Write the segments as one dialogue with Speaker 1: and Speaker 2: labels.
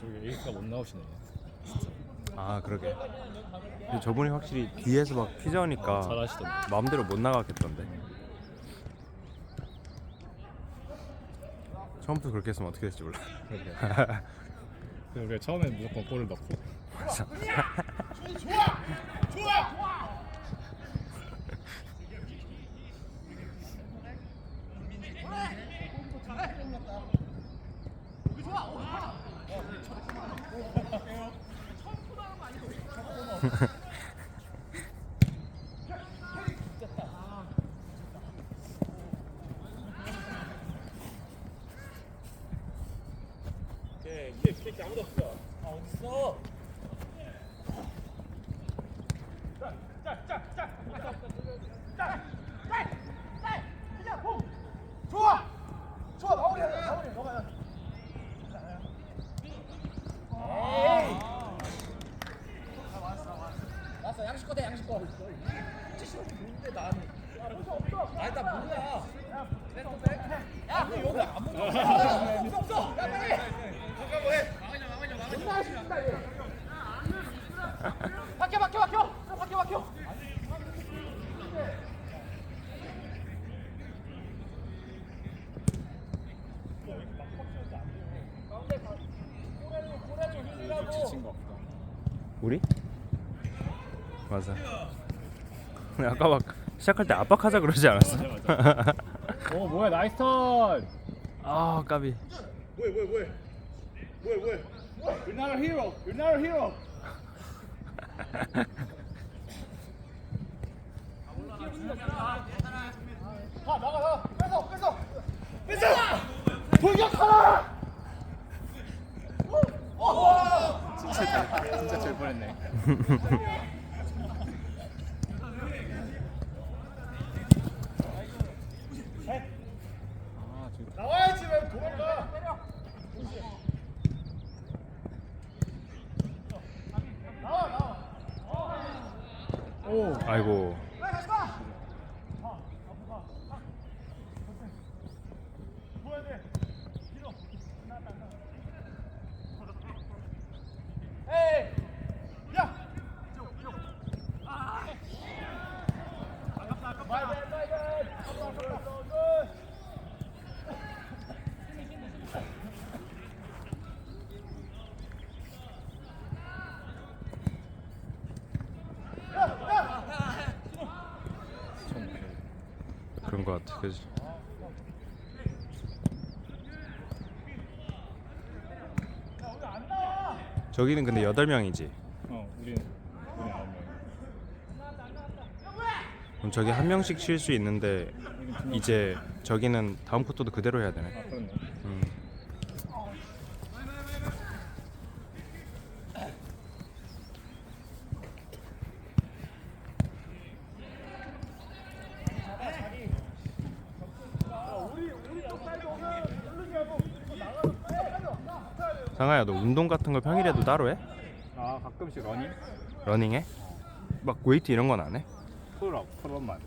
Speaker 1: 저기 에이스가 못 나오시네.
Speaker 2: 아 그러게. 근데 저분이 확실히 뒤에서 막 피자니까
Speaker 1: 잘하시던데.
Speaker 2: 마음대로 못 나가겠던데. 처음부터 그렇게 했으면 어떻게 될지 몰라.
Speaker 1: 그러게. 우리가 처음엔 무조건 골을 넣고.
Speaker 2: 맞아.
Speaker 3: 왔어 양식 거대 양식 거. 뭔데 나는. 아니 나 몰라. 야, 너 여기 안 먹어. 없어 없어. 야 빨리. 잠깐만 해. 막으냐 막으냐 막으냐. 박혀 박혀 박혀. 박혀 박혀.
Speaker 1: 거 없다.
Speaker 2: 우리? 맞아. 아까 막 시작할 때 압박하자 그러지 않았어?
Speaker 1: 어 뭐야 나이스 턴.
Speaker 2: 아 까비.
Speaker 3: 뭐해 뭐해 뭐해. 뭐해 뭐해. You're not a hero. You're not a hero. 가 나가 나가. 뺏어 뺏어. 뺏어. 돌격하라.
Speaker 1: 진짜 진짜 질 뻔했네. 아 지금
Speaker 3: 나와야지 왜 도망가. 나와 나와.
Speaker 1: 오.
Speaker 2: 아이고.
Speaker 3: 빨리 다시 가. 뭐야 돼? 뒤로. 나왔다 나왔다. 에이. 야. 아깝다 아깝다. 마이 갓 마이 갓. 아깝다 아깝다. 굿.
Speaker 2: 그지? 저기는 근데 여덟 명이지.
Speaker 1: 어 우리는 우리 아홉 명.
Speaker 2: 그럼 저기 한 명씩 쉴 수 있는데 이제 저기는 다음 쿼터도 그대로 해야 되네. 상아야 너 운동 같은 거 평일에도 따로 해?
Speaker 1: 아 가끔씩 러닝?
Speaker 2: 러닝해? 막 웨이트 이런 건 안 해?
Speaker 1: 풀업 풀업만.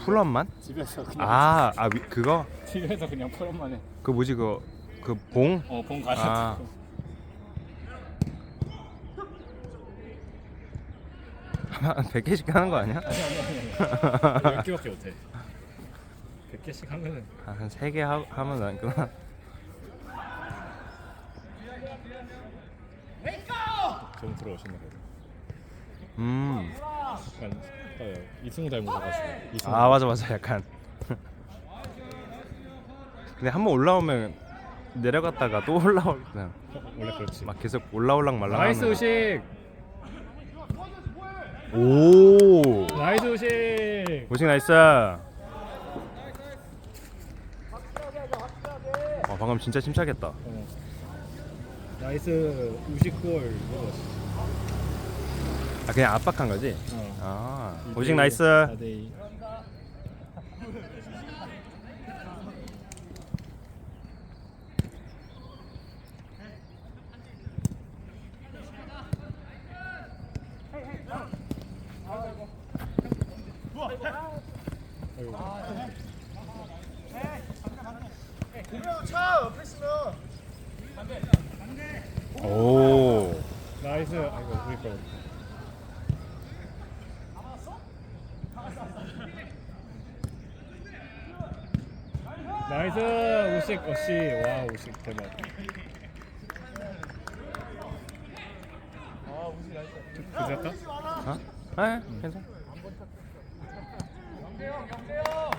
Speaker 2: 풀업만?
Speaker 1: 집에서 그냥
Speaker 2: 아, 아 위- 그거?
Speaker 1: 집에서 그냥 풀업만 해.
Speaker 2: 그 뭐지 그그 봉?
Speaker 1: 어봉
Speaker 2: 아.
Speaker 1: 가서.
Speaker 2: 한 100개씩 하는 거 아니야?
Speaker 1: 몇 개밖에 못해. 100개씩 하면은
Speaker 2: 한 3개 하, 하면 나니까
Speaker 1: 좀 들어오시는 거죠.
Speaker 2: 음.
Speaker 1: 약간 어, 이승우 닮으셔가지고. 이승우.
Speaker 2: 아 맞아 맞아 약간 근데 한 번 올라오면 내려갔다가 또 올라올 그냥
Speaker 1: 원래 그렇지.
Speaker 2: 막 계속 올라올랑 말랑
Speaker 1: 나이스 우식.
Speaker 2: 오
Speaker 1: 나이스 우식.
Speaker 2: 오식 나이스 아 방금 진짜 침착했다
Speaker 1: 어. 나이스 우식골 이거.
Speaker 2: 아 그냥 압박한 거지?
Speaker 1: 어.
Speaker 2: 아 오식 나이스
Speaker 1: 4대2.
Speaker 3: 보면 차 옆에 있으면
Speaker 1: 나이스. 아이고 우리 거. 나이스 우식 어씨 와 우식 대박.
Speaker 3: 아 우지 나이스
Speaker 1: 그랬다?
Speaker 2: 어? 아 괜찮아
Speaker 3: 경재형 경재형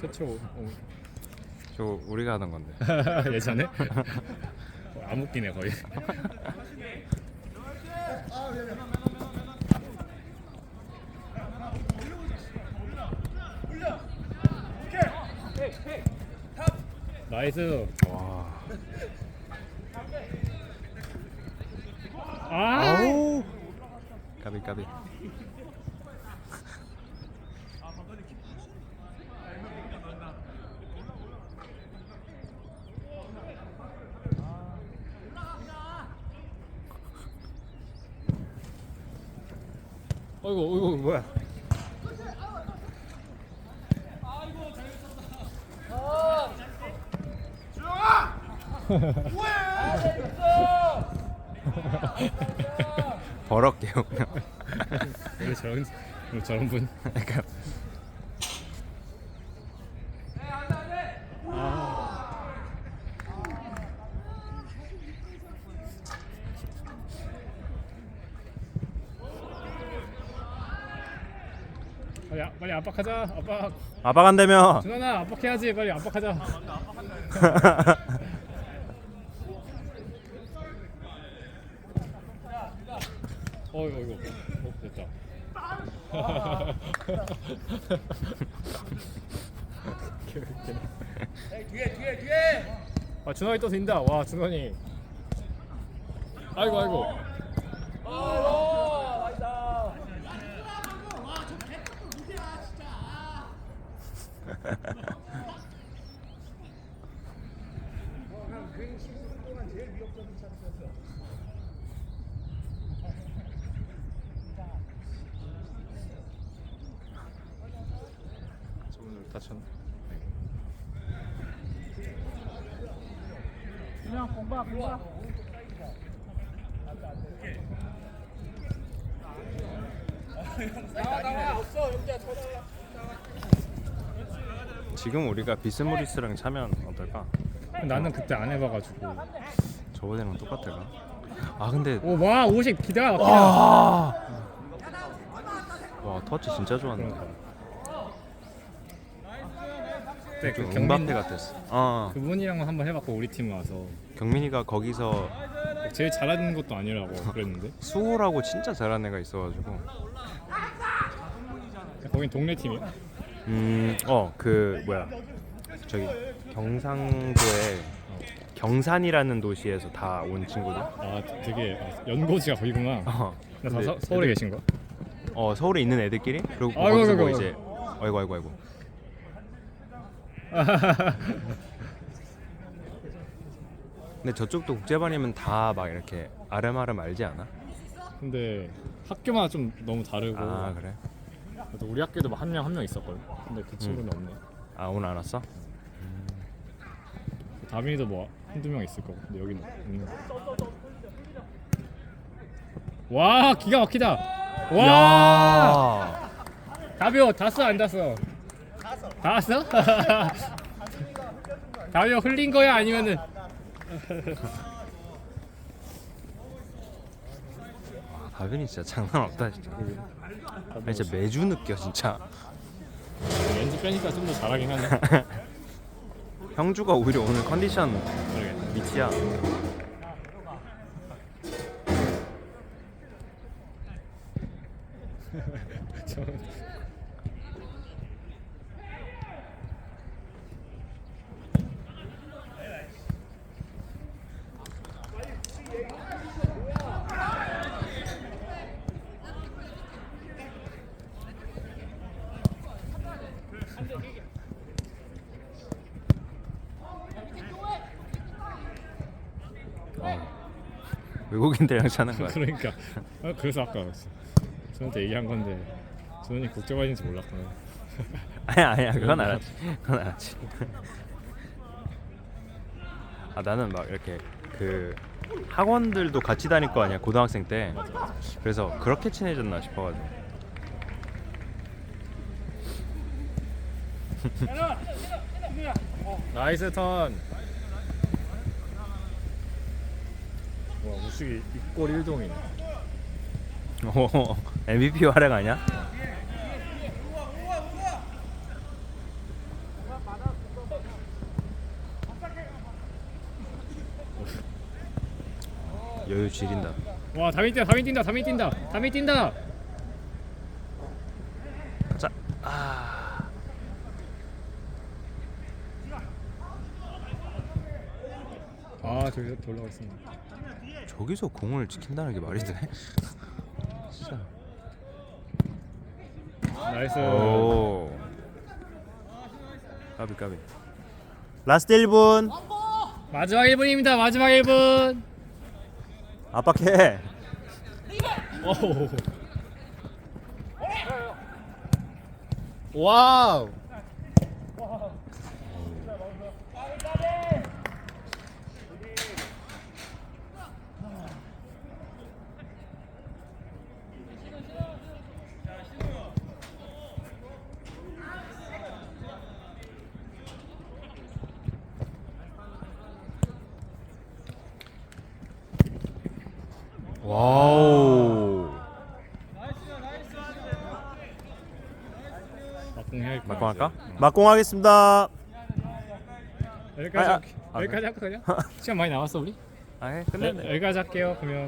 Speaker 1: 최초 어.
Speaker 2: 저 우리가 하던 건데
Speaker 1: 예전에 어, 안 웃기네 거의. 나이스.
Speaker 2: 와
Speaker 1: 아.
Speaker 2: 아우 까비 까비
Speaker 1: 어이구 어이구 뭐야?
Speaker 2: 버럭게요 그냥
Speaker 1: 원래 저런 원래 저런 분.
Speaker 2: 그러니까
Speaker 1: 빨리 아- 빨리 압박하자. 압박.
Speaker 2: 되면
Speaker 1: 준환아 압박해야지. 빨리 압박하자. 어이구 어이구. 어, 됐다. 개웃기네.
Speaker 3: 에이 뒤에 뒤에 뒤에
Speaker 1: 아 준환이 또 뛴다. 와 준환이. 아이고 아이고.
Speaker 3: 아이고 나이다 그 15분 동안 제일 위협적인 찬스였어
Speaker 1: 다쳤네.
Speaker 3: 그냥 공박 공박 나와 나와 없어 더 나와
Speaker 2: 지금 우리가 비스무리스랑 차면 어떨까?
Speaker 1: 나는 그때 안 해봐가지고.
Speaker 2: 저번에랑 똑같을까? 아 근데
Speaker 1: 오와 오식 기대가 막히다.
Speaker 2: 와, 와 터치 진짜 좋았는데
Speaker 1: 그때
Speaker 2: 그좀
Speaker 1: 경민
Speaker 2: 음바페 같았어. 어.
Speaker 1: 그분이랑 한번 해봤고 우리 팀 와서.
Speaker 2: 경민이가 거기서
Speaker 1: 제일 잘하는 것도 아니라고 그랬는데.
Speaker 2: 수호라고 진짜 잘하는 애가 있어가지고.
Speaker 1: 거긴 동네 팀이야.
Speaker 2: 음어 그 뭐야. 저기 경상도에 경산이라는 도시에서 다 온 친구들.
Speaker 1: 아 되게 아, 연고지가 거기구나.
Speaker 2: 어,
Speaker 1: 나 다
Speaker 2: 근데
Speaker 1: 서, 서울에 계신 거야?
Speaker 2: 어 서울에 있는 애들끼리? 그리고
Speaker 1: 아이고,
Speaker 2: 거기서 뭐
Speaker 1: 아이고,
Speaker 2: 이제 아이고 아이고 아이고 근데 저쪽도 국제반이면 다 막 이렇게 아름아름 알지 않아?
Speaker 1: 근데 학교마다 좀 너무 다르고
Speaker 2: 아 그래?
Speaker 1: 그래도 우리 학교도 뭐한명 한 명 있었거든. 근데 그 친구는 없네.
Speaker 2: 아 오늘 안 왔어?
Speaker 1: 다민이도 뭐 한두 명 있을 거고. 근데 여기는 없는 거. 와 기가 막히다. 와
Speaker 2: 야
Speaker 1: 다비오 다써 안 다써? 다 왔어? 다비오 흘린 거야 아니면은
Speaker 2: 다빈이 진짜 장난 없다 진짜 아니 진짜 매주 느껴 진짜
Speaker 1: 렌즈 빼니까 좀 더 잘하긴 하네.
Speaker 2: 형주가 오히려 오늘 컨디션
Speaker 1: 모르겠네.
Speaker 2: 밑이야
Speaker 1: 저-
Speaker 2: 어. 외국인들이랑 차는 거야
Speaker 1: 그러니까 아, 그래서 아까 저한테 얘기한 건데 저는 국제반인지 몰랐구나.
Speaker 2: 아니야 아니야 그건 알았지 그건 알았지 아 나는 막 이렇게 그 학원들도 같이 다닐 거 아니야 고등학생 때. 그래서 그렇게 친해졌나 싶어가지고.
Speaker 1: 나이스 턴. 와 우식이 입골 1동이네.
Speaker 2: 오, MVP 활약 아니야? 여유 지린다.
Speaker 1: 와 다미 뛴다 다미 뛴다 다미 뛴다 다미 뛴다.
Speaker 2: 자, 아,
Speaker 1: 아 저기서 더 올라가겠습니다.
Speaker 2: 저기서 공을 지킨다는 게 말이 돼? 진짜.
Speaker 1: 나이스.
Speaker 2: 오. 까비 까비. 라스트 1분.
Speaker 1: 마지막 1분입니다. 마지막 1분.
Speaker 2: 압박해.
Speaker 1: 오. 와우.
Speaker 2: 와우.
Speaker 1: 막공해야 할 거야.
Speaker 2: 막공 할까? 막공 하겠습니다.
Speaker 1: 여기까지
Speaker 2: 아, 아,
Speaker 1: 할게.
Speaker 2: 아,
Speaker 1: 여기까지 할까 그냥? 시간 많이 남았어 우리?
Speaker 2: 아, 해.
Speaker 1: 네,
Speaker 2: 끝냈네.
Speaker 1: 여기까지 할게요. 그러면.